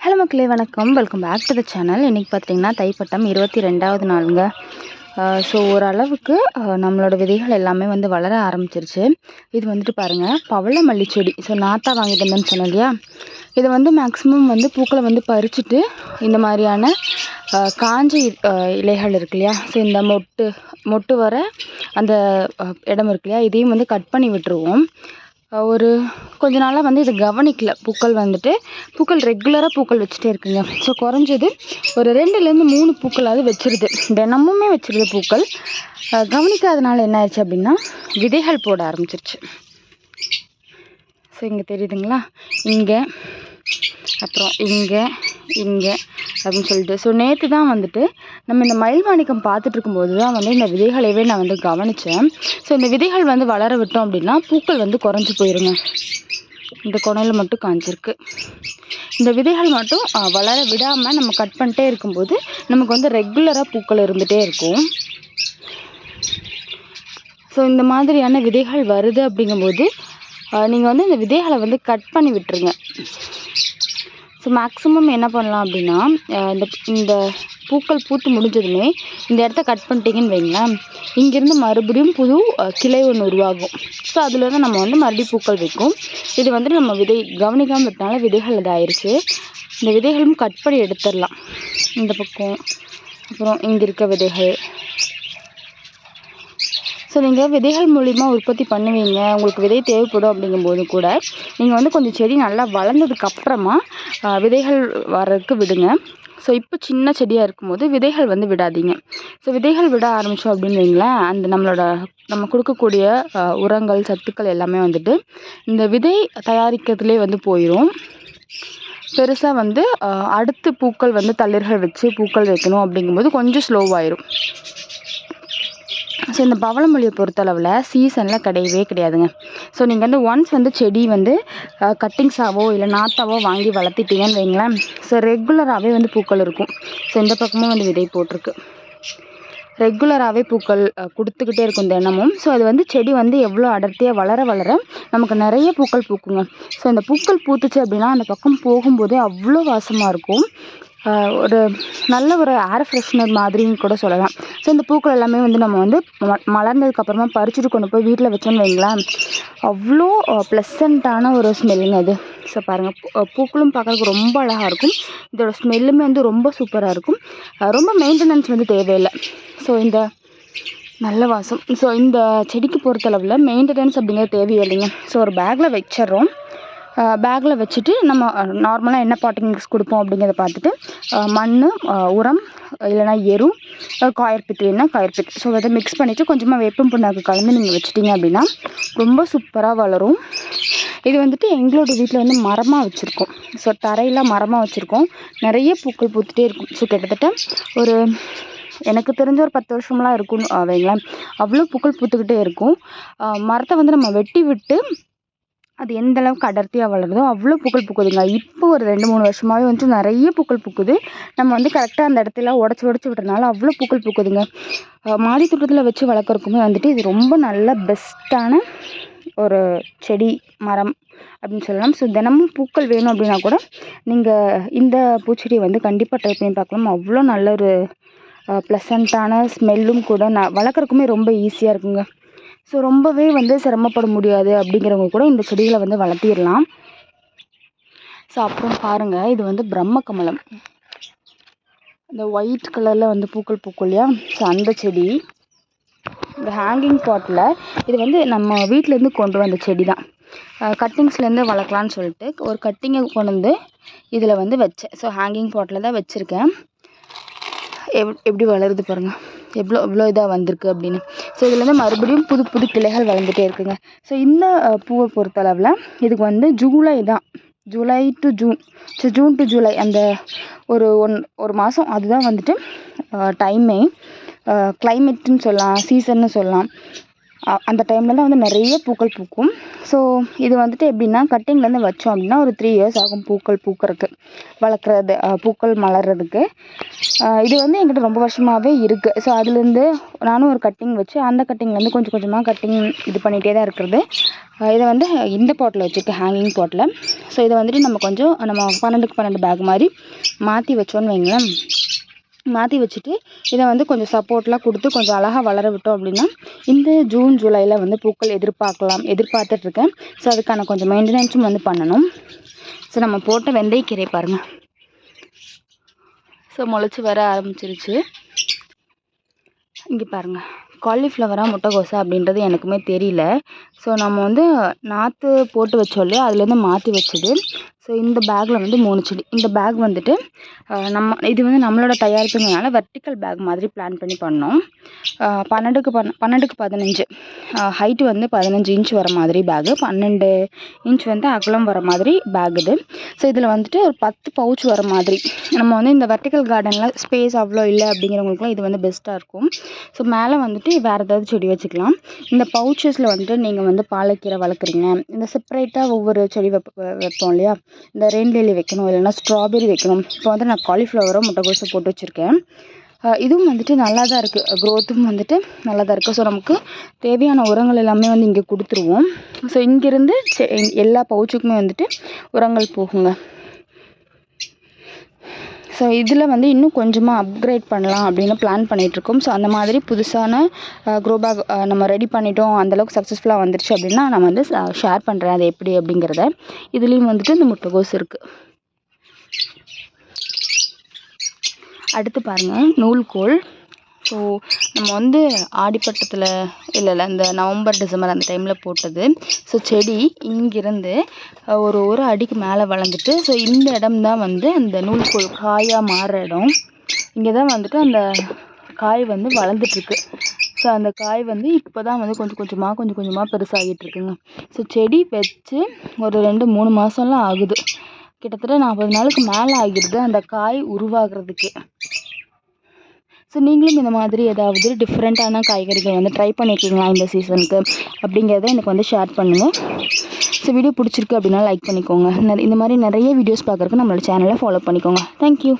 Hello மக்களே வணக்கம். Welcome back to the channel இன்றைக்கி பார்த்தீங்கன்னா தைப்பட்டம் இருபத்தி ரெண்டாவது நாளுங்க ஸோ ஓரளவுக்கு நம்மளோட விதைகள் எல்லாமே வந்து வளர ஆரம்பிச்சிருச்சு. இது வந்துட்டு பாருங்கள் பவள மல்லி செடி. ஸோ நாத்தா வாங்கிட்டு வந்தேன்னு சொன்னேன் இல்லையா இதை வந்து மேக்ஸிமம் வந்து பூக்களை வந்து பறிச்சுட்டு இந்த மாதிரியான காஞ்ச இலைகள் இருக்கு இல்லையா ஸோ இந்த மொட்டு மொட்டு வர அந்த இடம் இருக்கு இல்லையா இதையும் வந்து கட் பண்ணி விட்டுருவோம். ஒரு கொஞ்ச நாளாக வந்து இதை கவனிக்கல. பூக்கள் வந்துட்டு பூக்கள் ரெகுலராக பூக்கள் வச்சுட்டே இருக்குங்க. ஸோ குறைஞ்சது ஒரு ரெண்டுலேருந்து மூணு பூக்களாவது வச்சிருது. தினமுமே வச்சிருது பூக்கள். கவனிக்காதனால என்ன ஆயிடுச்சு அப்படின்னா விதைகள் போட ஆரம்பிச்சிருச்சு. ஸோ இங்கே தெரியுதுங்களா? இங்கே அப்புறம் இங்கே இங்கே அப்படின்னு சொல்லிட்டு. ஸோ நேற்று தான் வந்துட்டு நம்ம இந்த மயில் மாணிக்கம் பார்த்துட்டு இருக்கும்போது தான் வந்து இந்த விதைகளையவே நான் வந்து கவனித்தேன் ஸோ இந்த விதைகள் வந்து வளர விட்டோம் அப்படின்னா பூக்கள் வந்து குறைஞ்சி போயிருங்க. இந்த குணையில் மட்டும் காஞ்சிருக்கு. இந்த விதைகள் மட்டும் வளர விடாமல் நம்ம கட் பண்ணிட்டே இருக்கும்போது நமக்கு வந்து ரெகுலராக பூக்கள் இருந்துகிட்டே இருக்கும். ஸோ இந்த மாதிரியான விதைகள் வருது அப்படிங்கும்போது நீங்கள் வந்து இந்த விதைகளை வந்து கட் பண்ணி விட்டுருங்க. ஸோ மேக்ஸிமம் என்ன பண்ணலாம் அப்படின்னா இந்த இந்த பூக்கள் பூத்து முடிஞ்சதுமே இந்த இடத்த கட் பண்ணிட்டீங்கன்னு வைங்களேன். இங்கேருந்து மறுபடியும் புது கிளை ஒன்று உருவாகும். ஸோ அதில் நம்ம வந்து மறுபடியும் பூக்கள் வைக்கும் இது வந்து நம்ம விதை கவனிக்காமல் விட்டனால விதைகள் இதாயிருச்சு. இந்த விதைகளும் கட் பண்ணி எடுத்துடலாம். இந்த பக்கம் அப்புறம் இங்கே இருக்க விதைகள். ஸோ நீங்கள் விதைகள் மூலிமா உற்பத்தி பண்ணுவீங்க. உங்களுக்கு விதை தேவைப்படும் அப்படிங்கும்போது கூட நீங்கள் வந்து கொஞ்சம் செடி நல்லா வளர்ந்ததுக்கு அப்புறமா விதைகள் வர்றதுக்கு விடுங்க. ஸோ இப்போ சின்ன செடியாக இருக்கும்போது விதைகள் வந்து விடாதீங்க. ஸோ விதைகள் விட ஆரம்பித்தோம் அப்படின்னு வைங்களேன் அந்த நம்மளோட நம்ம கொடுக்கக்கூடிய உரங்கள் சத்துக்கள் எல்லாமே வந்துட்டு இந்த விதை தயாரிக்கிறதுலே வந்து போயிடும் பெருசாக வந்து அடுத்து பூக்கள் வந்து தளிர்கள் வச்சு பூக்கள் வைக்கணும் அப்படிங்கும்போது கொஞ்சம் ஸ்லோவாயிரும் ஸோ இந்த பவளமொழியை பொறுத்தளவில் சீசனில் கிடையவே கிடையாதுங்க. ஸோ நீங்கள் வந்து ஒன்ஸ் வந்து செடி வந்து கட்டிங்ஸாவோ இல்லை நாத்தாவோ வாங்கி வளர்த்திட்டீங்கன்னு வைங்களேன். ஸோ ரெகுலராகவே வந்து பூக்கள் இருக்கும். ஸோ இந்த பக்கமும் வந்து விதை போட்டிருக்கு. ரெகுலராகவே பூக்கள் கொடுத்துக்கிட்டே இருக்கும் தினமும். ஸோ அது வந்து செடி வந்து எவ்வளோ அடர்த்தியாக வளர வளர நமக்கு நிறைய பூக்கள் பூக்குங்க. ஸோ அந்த பூக்கள் பூத்துச்சு அப்படின்னா அந்த பக்கம் போகும்போதே அவ்வளோ வாசமாக இருக்கும். ஒரு நல்ல ஒரு ஏர் ஃப்ரெஷ்னர் மாதிரின்னு கூட சொல்லலாம். ஸோ இந்த பூக்கள் எல்லாமே வந்து நம்ம வந்து ம- மலர்ந்ததுக்கப்புறமா பறிச்சுட்டு கொண்டு போய் வீட்டில் வச்சோன்னு வைங்களேன். அவ்வளோ ப்ளசண்ட்டான ஒரு ஸ்மெல்லுங்க அது. ஸோ பாருங்கள் பூக்களும் பார்க்கறதுக்கு ரொம்ப அழகாக இருக்கும். இதோட ஸ்மெல்லுமே வந்து ரொம்ப சூப்பராக இருக்கும். ரொம்ப மெயின்டெனன்ஸ் வந்து தேவையில்லை. ஸோ இந்த நல்ல வாசம். ஸோ இந்த செடிக்கு பொறுத்தளவில் மெயின்டெனன்ஸ் அப்படிங்கிறது தேவையில்லைங்க ஸோ ஒரு பேக்கில் வச்சிடுறோம். பேக்கில் வச்சுட்டு நம்ம நார்மலாக என்ன பாட்டிங் மிக்ஸ் கொடுப்போம் அப்படிங்கிறத பார்த்துட்டு மண் உரம் இல்லைன்னா எரு அஹ் காயர்பித்து என்ன காயர்பித்து ஸோ அதை மிக்ஸ் பண்ணிவிட்டு கொஞ்சமாக வேப்பம் புண்ணாக்கு கலந்து நீங்கள் வச்சிட்டிங்க அப்படின்னா ரொம்ப சூப்பராக வளரும். இது வந்துட்டு எங்களோட வீட்டில் வந்து மரமாக வச்சுருக்கோம். ஸோ தரையில் மரமாக வச்சுருக்கோம். நிறைய பூக்கள் பூத்துட்டே இருக்கும். ஸோ கிட்டத்தட்ட ஒரு எனக்கு தெரிஞ்ச ஒரு பத்து வருஷமெலாம் இருக்கும்னு வைங்களேன். அவ்வளோ பூக்கள் பூத்துக்கிட்டே இருக்கும். மரத்தை வந்து நம்ம வெட்டி விட்டு அது எந்த அளவுக்கு அடர்த்தியாக வளருதோ அவ்வளோ பூக்கள் பூக்குதுங்க. இப்போ ஒரு ரெண்டு மூணு வருஷமாகவே வந்துட்டு நிறைய பூக்கள் பூக்குது. நம்ம வந்து கரெக்டாக அந்த இடத்துல உடச்சி உடச்சி விட்டுறனால அவ்வளோ பூக்கள் பூக்குதுங்க. மாடி தோட்டத்தில் வச்சு வளர்க்குறக்குமே வந்துட்டு இது ரொம்ப நல்ல பெஸ்ட்டான ஒரு செடி மரம் அப்படின்னு சொல்லலாம். ஸோ தினமும் பூக்கள் வேணும் அப்படின்னா கூட நீங்கள் இந்த பூச்செடியை வந்து கண்டிப்பாக ட்ரை பண்ணி பார்க்கலாம். அவ்வளோ நல்ல ஒரு ப்ளசண்ட்டான ஸ்மெல்லும் கூட நான் வளர்க்குறக்குமே ரொம்ப ஈஸியாக இருக்குங்க. ஸோ ரொம்பவே வந்து சிரமப்பட முடியாது அப்படிங்கிறவங்க கூட இந்த செடிகளை வந்து வளர்த்திடலாம். ஸோ அப்புறம் பாருங்கள் இது வந்து பிரம்ம கமலம் இந்த ஒயிட் கலரில் வந்து பூக்கள் பூக்கும் இல்லையா? ஸோ அந்த செடி. இந்த ஹேங்கிங் பாட்டில் இது வந்து நம்ம வீட்டிலேருந்து கொண்டு வந்த செடி தான் கட்டிங்ஸ்லேருந்து வளர்க்கலான்னு சொல்லிட்டு ஒரு கட்டிங்கை கொண்டு வந்து இதில் வந்து வச்சேன். ஸோ ஹேங்கிங் பாட்டில் தான் வச்சுருக்கேன். எப் எப்படி வளருது பாருங்கள் எவ்வளோ எவ்வளோ இதாக வந்திருக்கு அப்படின்னு. ஸோ இதில் வந்து மறுபடியும் புது புது கிளைகள் வளர்ந்துட்டே இருக்குங்க. ஸோ இந்த பூவை பொறுத்தளவில் இதுக்கு வந்து ஜூலை தான். July to June. So June to July அந்த ஒரு ஒன் ஒரு மாதம் அதுதான் வந்துட்டு டைமே கிளைமேட்டுன்னு சொல்லலாம் சீசன்னு சொல்லலாம். அந்த டைமில் தான் வந்து நிறைய பூக்கள் பூக்கும். ஸோ இது வந்துட்டு எப்படின்னா கட்டிங்லேருந்து வச்சோம் அப்படின்னா ஒரு த்ரீ இயர்ஸ் ஆகும் பூக்கள் பூக்கறதுக்கு. வளர்க்குறது பூக்கள் மலர்றதுக்கு. இது வந்து என்கிட்ட ரொம்ப வருஷமாகவே இருக்குது ஸோ அதுலேருந்து நானும் ஒரு கட்டிங் வச்சு அந்த கட்டிங்லேருந்து கொஞ்சம் கொஞ்சமாக கட்டிங் இது பண்ணிகிட்டே தான் இருக்கிறது. இதை வந்து இந்த பாட்டில் வச்சுருக்கேன் ஹேங்கிங் பாட்டில் ஸோ இதை வந்துட்டு நம்ம கொஞ்சம் நம்ம பன்னெண்டுக்கு பன்னெண்டு பேக் மாதிரி மாற்றி வச்சோன்னு வைங்களேன். மாற்றி வச்சுட்டு இதை வந்து கொஞ்சம் சப்போர்ட்லாம் கொடுத்து கொஞ்சம் அழகாக வளர விட்டோம் அப்படின்னா இந்த ஜூன் ஜூலையில் வந்து பூக்கள் எதிர்பார்க்கலாம் எதிர்பார்த்துட்ருக்கேன். ஸோ அதுக்கான கொஞ்சம் மெயின்டெனன்ஸும் வந்து பண்ணணும். ஸோ நம்ம போட்ட வெந்தயக்கீரை பாருங்கள் ஸோ முளைச்சி வர ஆரம்பிச்சிருச்சு. இங்கே பாருங்கள் காலிஃப்ளவராக முட்டைகோசை அப்படின்றது எனக்குமே தெரியல. ஸோ நம்ம வந்து நாற்று போட்டு வச்சோம் இல்லையா? அதுலேருந்து மாற்றி வச்சது. ஸோ இந்த பேக்கில் வந்து மூணு செடி. இந்த பேக் வந்துட்டு நம்ம இது வந்து நம்மளோட தயாரிப்புங்கிறனால வெர்டிக்கல் பேக் மாதிரி பிளான் பண்ணி பண்ணோம். பன்னெண்டுக்கு பன் பன்னெண்டுக்கு பதினஞ்சு. ஹைட்டு வந்து பதினஞ்சு இன்ச் வர மாதிரி பேகு பன்னெண்டு இன்ச் வந்து அகலம் வர மாதிரி பேக் இது. ஸோ இதில் வந்துட்டு ஒரு பத்து பவுச் வர மாதிரி. நம்ம வந்து இந்த வெர்டிக்கல் கார்டனில் ஸ்பேஸ் அவ்வளோ இல்லை அப்படிங்கிறவங்களுக்குலாம் இது வந்து பெஸ்ட்டாக இருக்கும். ஸோ மேலே வந்துட்டு வேறு ஏதாவது செடி வச்சுக்கலாம். இந்த பவுச்சஸில் வந்துட்டு நீங்கள் வந்து பாலக்கீரை வளர்க்குறீங்க. இந்த செப்பரேட்டாக ஒவ்வொரு செடி வைப்ப வைப்போம் இல்லையா? இந்த ரெயின் லில்லி வைக்கணும் இல்லைன்னா ஸ்ட்ராபெரி வைக்கணும். இப்போ வந்து நான் காலிஃப்ளவரும் முட்டைகோஸும் போட்டு வச்சுருக்கேன். இதுவும் வந்துட்டு நல்லா தான் இருக்குது க்ரோத்தும் வந்துட்டு நல்லா தான் இருக்குது ஸோ நமக்கு தேவையான உரங்கள் எல்லாமே வந்து இங்கே கொடுத்துருவோம். ஸோ இங்கேருந்து எல்லா பவுச்சுக்குமே வந்துட்டு உரங்கள் போகுங்க. ஸோ இதில் வந்து இன்னும் கொஞ்சமாக அப்கிரேட் பண்ணலாம் அப்படின்னு பிளான் பண்ணிகிட்ருக்கோம் ஸோ அந்த மாதிரி புதுசான க்ரோ பேக் நம்ம ரெடி பண்ணிட்டோம் அந்தளவுக்கு சக்ஸஸ்ஃபுல்லாக வந்துருச்சு அப்படின்னா நான் வந்து ஷேர் பண்ணுறேன் அது எப்படி அப்படிங்கிறத. இதுலேயும் வந்துட்டு இந்த முட்டைகோஸ் இருக்குது அடுத்து பாருங்கள் நூல்கோல். ஸோ நம்ம வந்து ஆடிப்பட்டத்தில் இல்லை இல்லை இந்த நவம்பர் டிசம்பர் அந்த டைமில் போட்டது. ஸோ செடி இங்கிருந்து ஒரு ஒரு அடிக்கு மேலே வளர்ந்துட்டு ஸோ இந்த இடம் தான் வந்து அந்த நூல்கோல் காயாக மாறுற இடம். இங்கே தான் வந்துட்டு அந்த காய் வந்து வளர்ந்துட்டுருக்கு. ஸோ அந்த காய் வந்து இப்போ தான் வந்து கொஞ்சம் கொஞ்சமாக கொஞ்சம் கொஞ்சமாக பெருசாகிட்டு இருக்குங்க ஸோ செடி வச்சு ஒரு ரெண்டு மூணு மாதம்லாம் ஆகுது. கிட்டத்தட்ட நாற்பது நாளுக்கு மேலே ஆகிடுது அந்த காய் உருவாகிறதுக்கு. ஸோ நீங்களும் இந்த மாதிரி ஏதாவது டிஃப்ரெண்ட்டான காய்கறிகள் வந்து ட்ரை பண்ணியிருக்கீங்களா இந்த சீசனுக்கு அப்படிங்கிறத எனக்கு வந்து ஷேர் பண்ணுங்கள் ஸோ வீடியோ பிடிச்சிருக்கு அப்படின்னா லைக் பண்ணிக்கோங்க. இந்த மாதிரி நிறைய வீடியோஸ் பார்க்குறதுக்கு நம்மளோட சேனலை ஃபாலோ பண்ணிக்கோங்க. தேங்க்யூ